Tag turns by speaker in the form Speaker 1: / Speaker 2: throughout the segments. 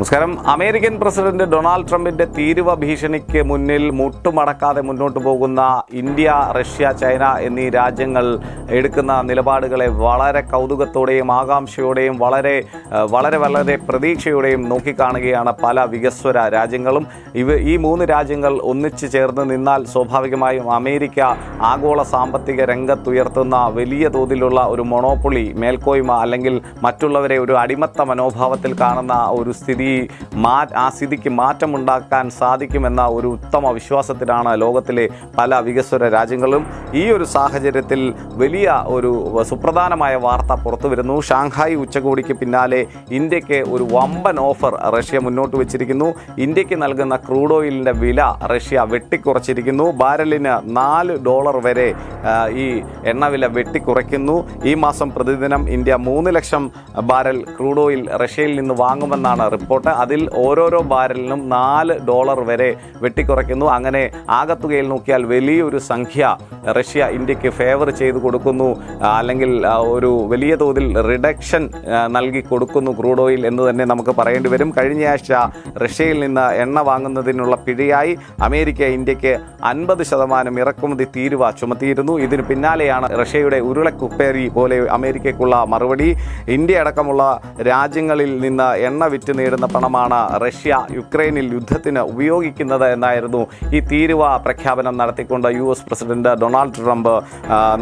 Speaker 1: നമസ്കാരം. American president Donald ട്രംപിന്റെ തീരുവ ഭീഷണിക്ക് മുന്നിൽ മുട്ടുമടക്കാതെ മുന്നോട്ട് പോകുന്ന ഇന്ത്യ റഷ്യ ചൈന എന്നീ രാജ്യങ്ങൾ എടുക്കുന്ന നിലപാടുകളെ വളരെ കൗതുകത്തോടെയും ആകാംക്ഷയോടെയും വളരെ വളരെ വളരെ പ്രതീക്ഷയോടെയും നോക്കിക്കാണുകയാണ് പല വികസ്വര രാജ്യങ്ങളും. ഇവ ഈ മൂന്ന് രാജ്യങ്ങൾ ഒന്നിച്ചു ചേർന്ന് നിന്നാൽ സ്വാഭാവികമായും അമേരിക്ക ആഗോള സാമ്പത്തിക രംഗത്തുയർത്തുന്ന വലിയ തോതിലുള്ള ഒരു മൊണോപ്പൊളി മേൽക്കോയ്മ അല്ലെങ്കിൽ മറ്റുള്ളവരെ ഒരു അടിമത്ത മനോഭാവത്തിൽ കാണുന്ന ഒരു സ്ഥിതി മാ ആ സ്ഥിതിക്ക് മാറ്റമുണ്ടാക്കാൻ സാധിക്കുമെന്ന ഒരു ഉത്തമ വിശ്വാസത്തിലാണ് ലോകത്തിലെ പല വികസ്വര രാജ്യങ്ങളും ഈ ഒരു സാഹചര്യത്തിൽ വലിയ ഒരു സുപ്രധാനമായ വാർത്ത പുറത്തു വരുന്നു ഷാങ്ഹായ് ഉച്ചകോടിക്ക് പിന്നാലെ ഇന്ത്യയ്ക്ക് ഒരു വമ്പൻ ഓഫർ റഷ്യ മുന്നോട്ട് വെച്ചിരിക്കുന്നു. ഇന്ത്യയ്ക്ക് നൽകുന്ന ക്രൂഡ് ഓയിലിന്റെ വില റഷ്യ വെട്ടിക്കുറച്ചിരിക്കുന്നു. ബാരലിന് നാല് ഡോളർ വരെ ഈ എണ്ണവില വെട്ടിക്കുറയ്ക്കുന്നു. ഈ മാസം പ്രതിദിനം ഇന്ത്യ മൂന്ന് ലക്ഷം ബാരൽ ക്രൂഡ് ഓയിൽ റഷ്യയിൽ നിന്ന് വാങ്ങുമെന്നാണ് റിപ്പോർട്ട് അതിൽ ഓരോരോ ബാരലിനും നാല് ഡോളർ വരെ വെട്ടിക്കുറയ്ക്കുന്നു. അങ്ങനെ ആകത്തുകയിൽ നോക്കിയാൽ വലിയൊരു സംഖ്യ റഷ്യ ഇന്ത്യയ്ക്ക് ഫേവർ ചെയ്ത് കൊടുക്കുന്നു. അല്ലെങ്കിൽ ഒരു വലിയ തോതിൽ റിഡക്ഷൻ നൽകി കൊടുക്കുന്നു ക്രൂഡ് ഓയിൽ എന്ന് തന്നെ നമുക്ക് പറയേണ്ടി വരും. കഴിഞ്ഞയാഴ്ച റഷ്യയിൽ നിന്ന് എണ്ണ വാങ്ങുന്നതിനുള്ള പിഴയായി അമേരിക്ക ഇന്ത്യയ്ക്ക് അൻപത് ശതമാനം ഇറക്കുമതി തീരുവ ചുമത്തിയിരുന്നു. ഇതിന് പിന്നാലെയാണ് റഷ്യയുടെ ഉരുളക്കുപ്പേരി പോലെ അമേരിക്കയ്ക്കുള്ള മറുപടി. ഇന്ത്യ അടക്കമുള്ള രാജ്യങ്ങളിൽ നിന്ന് എണ്ണ വിറ്റ് നേടുന്ന പണമാണ് റഷ്യ യുക്രൈനിൽ യുദ്ധത്തിന് ഉപയോഗിക്കുന്നത് എന്നായിരുന്നു ഈ തീരുവ പ്രഖ്യാപനം നടത്തിക്കൊണ്ട് U S president Donald Trump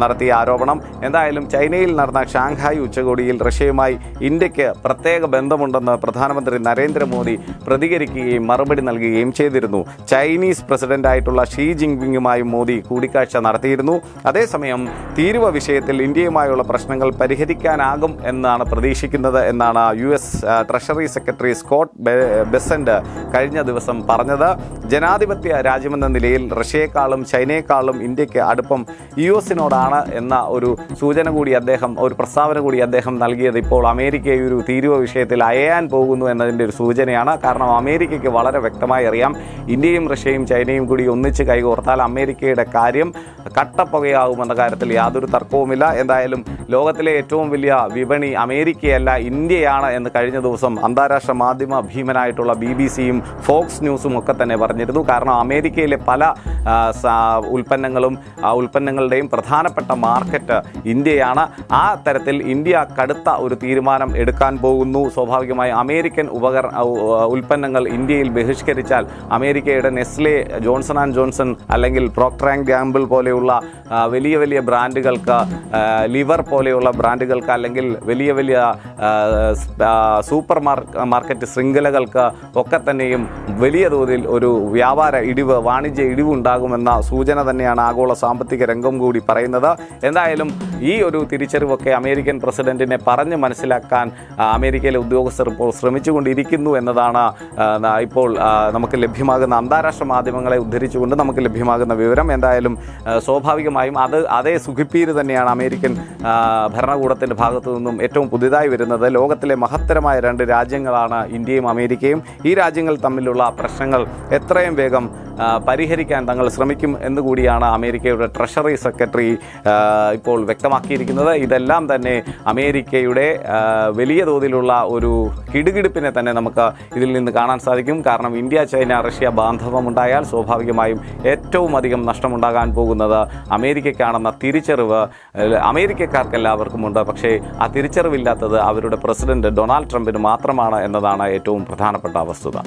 Speaker 1: നടത്തിയ ആരോപണം. എന്തായാലും ചൈനയിൽ നടന്ന ഷാങ്ഹായ് ഉച്ചകോടിയിൽ റഷ്യയുമായി ഇന്ത്യയ്ക്ക് പ്രത്യേക ബന്ധമുണ്ടെന്ന് പ്രധാനമന്ത്രി നരേന്ദ്രമോദി പ്രതികരിക്കുകയും മറുപടി നൽകുകയും ചെയ്തിരുന്നു. ചൈനീസ് പ്രസിഡന്റായിട്ടുള്ള ഷീ ജിൻപിങ്ങുമായി മോദി കൂടിക്കാഴ്ച നടത്തിയിരുന്നു. അതേസമയം തീരുവ വിഷയത്തിൽ ഇന്ത്യയുമായുള്ള പ്രശ്നങ്ങൾ പരിഹരിക്കാനാകും എന്നാണ് പ്രതീക്ഷിക്കുന്നത് എന്നാണ് U S treasury secretary Scott Bessent കഴിഞ്ഞ ദിവസം പറഞ്ഞത് ജനാധിപത്യ രാജ്യമെന്ന നിലയിൽ റഷ്യയെക്കാളും ചൈനയെക്കാളും ഇന്ത്യയ്ക്ക് അടുപ്പം യു എസിനോടാണ് എന്ന ഒരു സൂചന കൂടി അദ്ദേഹം ഒരു പ്രസ്താവന കൂടി അദ്ദേഹം നൽകിയത്. ഇപ്പോൾ അമേരിക്ക ഈ ഒരു തീരുവ വിഷയത്തിൽ അയയാൻ പോകുന്നു എന്നതിന്റെ ഒരു സൂചനയാണ്. കാരണം അമേരിക്കയ്ക്ക് വളരെ വ്യക്തമായി അറിയാം ഇന്ത്യയും റഷ്യയും ചൈനയും കൂടി ഒന്നിച്ച് കൈകോർത്താൽ അമേരിക്കയുടെ കാര്യം കട്ടപ്പുകയാകുമെന്ന കാര്യത്തിൽ യാതൊരു തർക്കവുമില്ല. എന്തായാലും ലോകത്തിലെ ഏറ്റവും വലിയ വിപണി അമേരിക്കയല്ല ഇന്ത്യയാണ് എന്ന് കഴിഞ്ഞ ദിവസം അന്താരാഷ്ട്ര മാധ്യമ ഭീമനായിട്ടുള്ള ബി ബി സിയും ഫോക്സ് ന്യൂസും ഒക്കെ തന്നെ പറഞ്ഞിരുന്നു. കാരണം അമേരിക്കയിലെ പല ഉൽപ്പന്നങ്ങളും ആ ഉൽപ്പന്നങ്ങളുടെയും പ്രധാനപ്പെട്ട മാർക്കറ്റ് ഇന്ത്യയാണ്. ആ തരത്തിൽ ഇന്ത്യ കടുത്ത ഒരു തീരുമാനം എടുക്കാൻ പോകുന്നു. സ്വാഭാവികമായി അമേരിക്കൻ ഉപകര ഉൽപ്പന്നങ്ങൾ ഇന്ത്യയിൽ ബഹിഷ്കരിച്ചാൽ അമേരിക്കയുടെ നെസ്ലെ ജോൺസൺ ആൻഡ് ജോൺസൺ അല്ലെങ്കിൽ പ്രോക്ട്രാങ് ഗാംബിൾ പോലെയുള്ള വലിയ വലിയ ബ്രാൻഡുകൾക്ക് ലിവർ പോലെയുള്ള ബ്രാൻഡുകൾക്ക് അല്ലെങ്കിൽ വലിയ വലിയ സൂപ്പർ മാർ മാർക്കറ്റ് ശൃംഖലകൾക്ക് ഒക്കെ തന്നെയും വലിയ തോതിൽ ഒരു വ്യാപാര ഇടിവ് വാണിജ്യ ഇടിവ് ഉണ്ടാകുമെന്ന സൂചന തന്നെയാണ് ആഗോള സാമ്പത്തിക രംഗം കൂടി പറയുന്നത്. എന്തായാലും ഈ ഒരു തിരിച്ചറിവൊക്കെ അമേരിക്കൻ പ്രസിഡന്റിനെ പറഞ്ഞ് മനസ്സിലാക്കാൻ അമേരിക്കയിലെ ഉദ്യോഗസ്ഥർ ഇപ്പോൾ ശ്രമിച്ചുകൊണ്ടിരിക്കുന്നു എന്നതാണ് ഇപ്പോൾ നമുക്ക് ലഭ്യമാകുന്ന അന്താരാഷ്ട്ര മാധ്യമങ്ങളെ ഉദ്ധരിച്ചുകൊണ്ട് നമുക്ക് ലഭ്യമാകുന്ന വിവരം. എന്തായാലും സ്വാഭാവികമായും അത് അതേ സുഖിപ്പീര് തന്നെയാണ് അമേരിക്കൻ ഭരണകൂടത്തിന്റെ ഭാഗത്തു നിന്നും ഏറ്റവും പുതിയതായി വരുന്നത്. ലോകത്തിലെ മഹത്തരമായ രണ്ട് രാജ്യങ്ങളാണ് ഇന്ത്യയും അമേരിക്കയും. ഈ രാജ്യങ്ങൾ തമ്മിലുള്ള പ്രശ്നങ്ങൾ എത്രയും വേഗം പരിഹരിക്കാൻ തങ്ങൾ ശ്രമിക്കും എന്നുകൂടിയാണ് അമേരിക്കയുടെ ട്രഷറി സെക്രട്ടറി ഇപ്പോൾ വ്യക്തമാക്കിയിരിക്കുന്നത്. ഇതെല്ലാം തന്നെ അമേരിക്കയുടെ വലിയ തോതിലുള്ള ഒരു കിടുകിടുപ്പിനെ തന്നെ നമുക്ക് ഇതിൽ നിന്ന് കാണാൻ സാധിക്കും. കാരണം ഇന്ത്യ ചൈന റഷ്യ ബാന്ധവമുണ്ടായാൽ സ്വാഭാവികമായും ഏറ്റവും അധികം നഷ്ടമുണ്ടാകാൻ പോകുന്നത് അമേരിക്കയ്ക്കാണെന്ന തിരിച്ചറിവ് അമേരിക്കക്കാർക്ക് എല്ലാവർക്കും ഉണ്ട്. പക്ഷേ ആ തിരിച്ചറിവില്ലാത്തത് അവരുടെ പ്രസിഡന്റ് ഡൊണാൾഡ് ട്രംപിന് മാത്രമാണ് എന്നതാണ് ഏറ്റവും പ്രധാനപ്പെട്ട വസ്തുത.